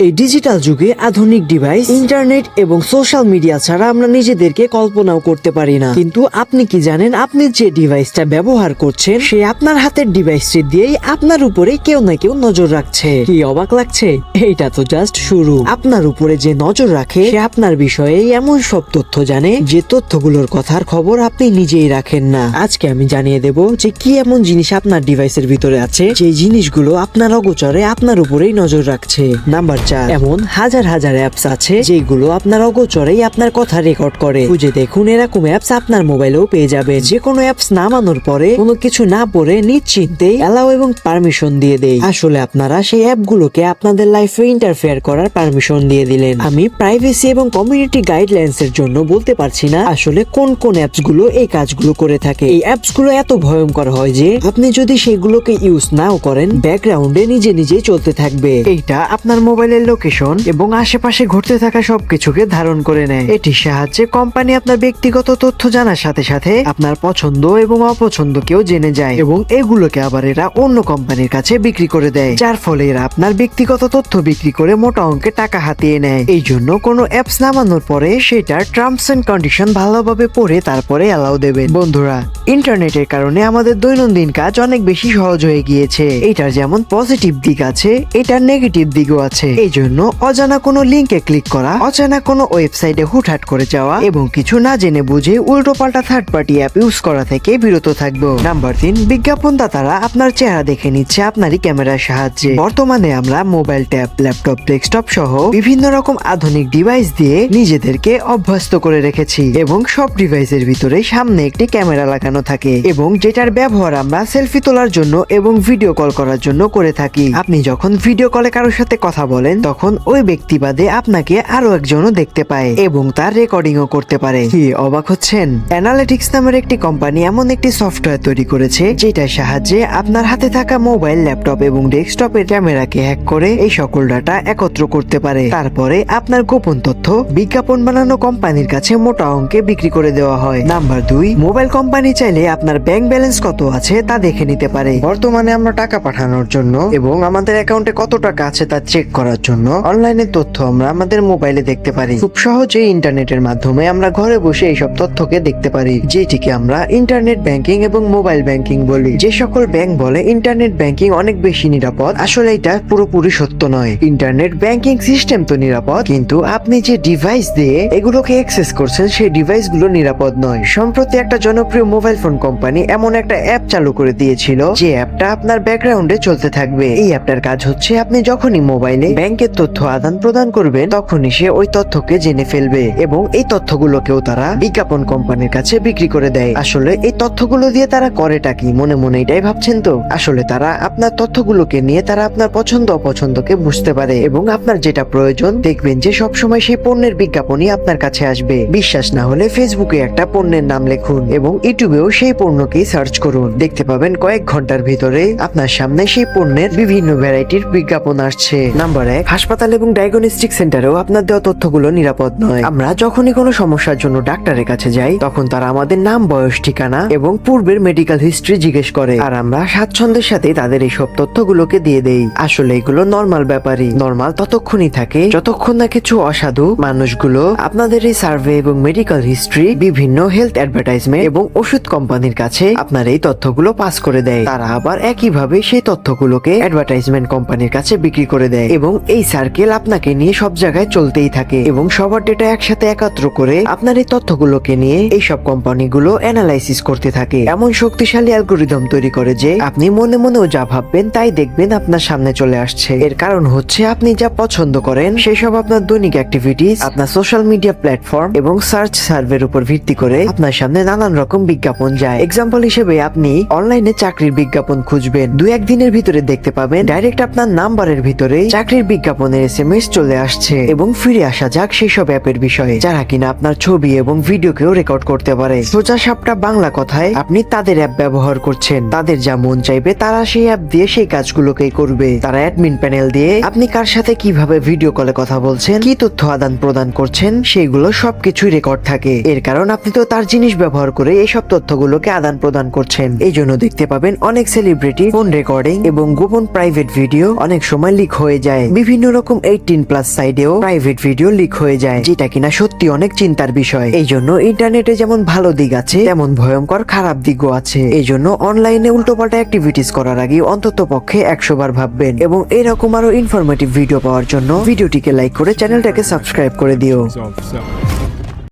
এই ডিজিটাল যুগে আধুনিক ডিভাইস ইন্টারনেট এবং সোশ্যাল মিডিয়া ছাড়া আমরা নিজেদেরকে কল্পনাও করতে পারি না। কিন্তু আপনি কি জানেন, আপনি যে ডিভাইসটা ব্যবহার করছেন, সে আপনার হাতের ডিভাইসটি দিয়েই আপনার উপরে কেউ না কেউ নজর রাখছে। কি অবাক লাগছে? এইটা তো জাস্ট শুরু। আপনার উপরে যে নজর রাখে, সে আপনার বিষয়ে এমন সব তথ্য জানে, যে তথ্যগুলোর কথার খবর আপনি নিজেই রাখেন না। আজকে আমি জানিয়ে দেব যে কি এমন জিনিস আপনার ডিভাইসের ভিতরে আছে, যে জিনিসগুলো আপনার অগোচরে আপনার উপরেই নজর রাখছে। নাম্বার চার এমন হাজার হাজার অ্যাপস আছে যেগুলো আপনার অগোচরেই আপনার কথা রেকর্ড করে। খুঁজে দেখুন এরকম অ্যাপস আপনার মোবাইলেও পেয়ে যাবে যে কোনো অ্যাপস নামানোর পরে কোনো কিছু না পড়ে নিশ্চিন্তেই অ্যালাউ এবং পারমিশন দিয়ে দেয় আসলে আপনারা সেই অ্যাপগুলোকে আপনাদের লাইফে ইন্টারফেয়ার করার পারমিশন দিয়ে দিলেন। আমি প্রাইভেসি এবং কমিউনিটি গাইডলাইন্স এর জন্য বলতে পারছি না আসলে কোন কোন অ্যাপসগুলো এই কাজগুলো করে থাকে। এই অ্যাপসগুলো এত ভয়ঙ্কর হয় যে আপনি যদি সেগুলোকে ইউজ নাও করেন ব্যাকগ্রাউন্ডে নিজে নিজেই চলতে থাকবে। এইটা আপনার মোবাইলের লোকেশন এবং আশেপাশে ঘটতে থাকা সবকিছুকে ধারণ করে নেয়। এটির সাহায্যে কোম্পানি আপনার ব্যক্তিগত তথ্য জানার সাথে সাথে আপনার পছন্দ এবং অপছন্দকেও জেনে যায় এবং এগুলোকে আবার এরা অন্য কোম্পানির কাছে বিক্রি করে দেয়, যার ফলে এরা আপনার ব্যক্তিগত তথ্য বিক্রি করে মোটা অঙ্কে টাকা হাতিয়ে নেয়। এই জন্য কোনো অ্যাপস নামানোর পরে সেটার টার্মস এন্ড কন্ডিশন ভালোভাবে পড়ে তারপরে অ্যালাউ দেবেন। বন্ধুরা, ইন্টারনেটের কারণে আমাদের দৈনন্দিন কাজ অনেক বেশি সহজ হয়ে গিয়েছে। এটার যেমন পজিটিভ দিক আছে, এটার নেগেটিভ দিকও আছে। এই জন্য অজানা কোনো লিঙ্কে ক্লিক করা, অজানা কোনো ওয়েবসাইটে হুটহাট করে যাওয়া এবং কিছু না জেনে বুঝে উল্টো পাল্টা থার্ড পার্টি অ্যাপ ইউজ করা থেকে বিরত থাকব। নাম্বার তিন, বিজ্ঞাপনদাতারা আপনার চেহারা দেখে নিচ্ছে আপনারই ক্যামেরার সাহায্যে। বর্তমানে আমরা মোবাইল ট্যাব, ল্যাপটপ, ডেস্কটপ সহ বিভিন্ন রকম আধুনিক ডিভাইস দিয়ে নিজেদেরকে অভ্যস্ত করে রেখেছি এবং সব ডিভাইসের ভিতরে সামনে একটি ক্যামেরা লাগানো থাকে এবং যেটার ব্যবহার আমরা সেলফি তোলার জন্য এবং ভিডিও কল করার জন্য করে থাকি। আপনি যখন ভিডিও কলে কারোর সাথে কথা বলেন তখন ওই ব্যক্তি বাদে আপনাকে আরও একজনও দেখতে পায় এবং তার রেকর্ডিংও করতে পারে। কি অবাক হচ্ছেন? অ্যানালিটিক্স নামের একটি কোম্পানি এমন একটি সফটওয়্যার তৈরি করেছে, যেটার সাহায্যে আপনার হাতে থাকা মোবাইল ল্যাপটপ এবং ডেস্কটপের ক্যামেরাকে হ্যাক করে এই সকল ডাটা একত্র করতে পারে। তারপরে আপনার গোপন তথ্য বিজ্ঞাপন বানানো কোম্পানির কাছে মোটা অঙ্কে বিক্রি করে দেওয়া হয়। নাম্বার দুই মোবাইল কোম্পানি চাইলে আপনার ব্যাংক ব্যালেন্স কত আছে তা দেখে নিতে পারে। বর্তমানে আমরা টাকা পাঠানোর জন্য এবং আমাদের অ্যাকাউন্টে কত টাকা আছে তা চেক করার জন্য অনলাইনের তথ্য আমরা আমাদের মোবাইলে দেখতে পারি। খুব সহজে ইন্টারনেটের মাধ্যমে আমরা ঘরে বসে এইসব তথ্যকে দেখতে পারি, যেটিকে আমরা ইন্টারনেট ব্যাংকিং এবং মোবাইল ব্যাংকিং বলি। যে সকল ব্যাংক বলে, ইন্টারনেট ব্যাংকিং অনেক বেশি নিরাপদ। আসলে এটা পুরোপুরি সত্য নয়। ইন্টারনেট ব্যাংকিং সিস্টেম তো নিরাপদ, কিন্তু আপনি যে ডিভাইস দিয়ে এগুলোকে অ্যাক্সেস করছেন, সেই ডিভাইসগুলো নিরাপদ নয়। সম্প্রতি একটা জনপ্রিয় মোবাইল ফোন কোম্পানি এমন একটা অ্যাপ চালু করে দিয়েছিল। যে অ্যাপটা আপনার ব্যাকগ্রাউন্ডে চলতে থাকবে। এই অ্যাপটার কাজ হচ্ছে আপনি যখনই মোবাইলে ব্যাংকের তথ্য আদান প্রদান করবেন, তখনই সে ওই তথ্যকে জেনে ফেলবে এবং এই তথ্যগুলোকেও তারা বিজ্ঞাপন কোম্পানির কাছে বিক্রি করে দেয়। আসলে এই তথ্যগুলো দিয়ে তারা করেটা কি? মনে মনে এটাই ভাবছেন তো? আসলে তারা আপনার তথ্যগুলোকে নিয়ে তারা আপনার পছন্দ অপছন্দকে বুঝতে পারে এবং আপনার যেটা প্রয়োজন, দেখবেন যে সবসময় সেই পণ্যের বিজ্ঞাপনই আপনার কাছে আসবে। বিশ্বাস না হলে ফেসবুকে একটা পণ্যের নাম লিখুন এবং ইউটিউবেও সেই পণ্যকেই সার্চ করুন। দেখতে পাবেন কয়েক ঘণ্টার ভিতরে আপনার সামনে সেই পণ্যের বিভিন্ন ভ্যারাইটির বিজ্ঞাপন আসছে। নাম্বার এক হাসপাতাল এবং ডায়াগনস্টিক সেন্টারেও আপনার দেওয়া তথ্যগুলো নিরাপদ নয়। আমরা যখনই কোনো সমস্যার জন্য ডাক্তারের কাছে যাই, তখন তারা আমাদের নাম, বয়স, ঠিকানা এবং পূর্বের মেডিকেল হিস্ট্রি জিজ্ঞেস করে। আর আমরা স্বাচ্ছন্দ্যের সাথে তাদের এইসব তথ্যগুলোকে দিয়ে দেই। আসলে এগুলো নর্মাল ব্যাপারই। নর্মাল ততক্ষণই থাকে যতক্ষণ না কিছু অসাধু মানুষগুলো আপনাদের এই সার্ভে এবং মেডিকেল হিস্ট্রি বিভিন্ন হেলথ অ্যাডভার্টাইজমেন্ট এবং ওষুধ কোম্পানির কাছে আপনার এই তথ্যগুলো পাস করে দেয়। তারা আবার একইভাবে সেই তথ্যগুলোকে অ্যাডভার্টাইজমেন্ট কোম্পানির কাছে বিক্রি করে দেয় এবং এই সার্কেল আপনাকে নিয়ে সব জায়গায় চলতেই থাকে এবং সবার ডেটা একসাথে একাত্র করে আপনার এই তথ্যগুলোকে নিয়ে এই সব কোম্পানিগুলো অ্যানালাইসিস করতে থাকে। এমন শক্তিশালী অ্যালগোরিদম তৈরি করে যে আপনি মনে মনেও যা ভাববেন তাই দেখবেন আপনার সামনে চলে আসছে। এর কারণ হচ্ছে আপনি যা পছন্দ করেন সেসব আপনার দৈনিক অ্যাক্টিভিটিস আপনার সোশ্যাল মিডিয়া প্ল্যাটফর্ম এবং সার্চ সার্ভের উপর ভিত্তি করে আপনার সামনে নানান রকম বিজ্ঞাপন যায়। এক্সাম্পল হিসেবে আপনি অনলাইনে চাকরির বিজ্ঞাপন খুঁজবেন। দু একদিনের ভিতরে দেখতে পাবেন ডাইরেক্ট আপনার নাম্বারের ভিতরে চাকরির বিজ্ঞাপনের এস এম এস চলে আসছে এবং ফিরে আসা যাক সেই সব অ্যাপের বিষয়ে, যারা কিনা আপনার ছবি এবং ভিডিওকেও রেকর্ড করতে পারে। সোজা সাপটা বাংলা কথায়, আপনি তাদের অ্যাপ ব্যবহার করছেন। তাদের যা মন চাইবে তারা সেই অ্যাপ দিয়ে সেই কাজগুলোকেই করবে। তারা অ্যাডমিন প্যানেল দিয়ে আপনি কার সাথে কীভাবে ভিডিও কলে কথা বলছেন, কি তথ্য আদান প্রদান করছেন সেইগুলো সবকিছুই রেকর্ড থাকে। এর কারণ আপনি তো তার জিনিস ব্যবহার করে এইসব তথ্যগুলোকে আদান প্রদান করছেন। এই জন্য দেখতে পাবেন অনেক সেলিব্রিটি ফোন রেকর্ডিং এবং গোপন প্রাইভেট ভিডিও অনেক সময় লিক হয়ে যায়। বিভিন্ন রকম এইটিন প্লাস সাইডেও প্রাইভেট ভিডিও লিক হয়ে যায়, যেটা কিনা সত্যি অনেক চিন্তার বিষয়। এই জন্য ইন্টারনেটে যেমন ভালো দিক আছে, তেমন ভয়ঙ্কর খারাপ দিকও আছে। এই জন্য অনলাইনে উল্টোপাল্টা অ্যাক্টিভিটিস করার আগে অন্তত পক্ষে একশো বার ভাববেন। এবং এরকম আরও ইনফরমেটিভ ভিডিও পাওয়ার জন্য ভিডিওটিকে লাইক করে চ্যানেলটাকে সাবস্ক্রাইব করে দিও.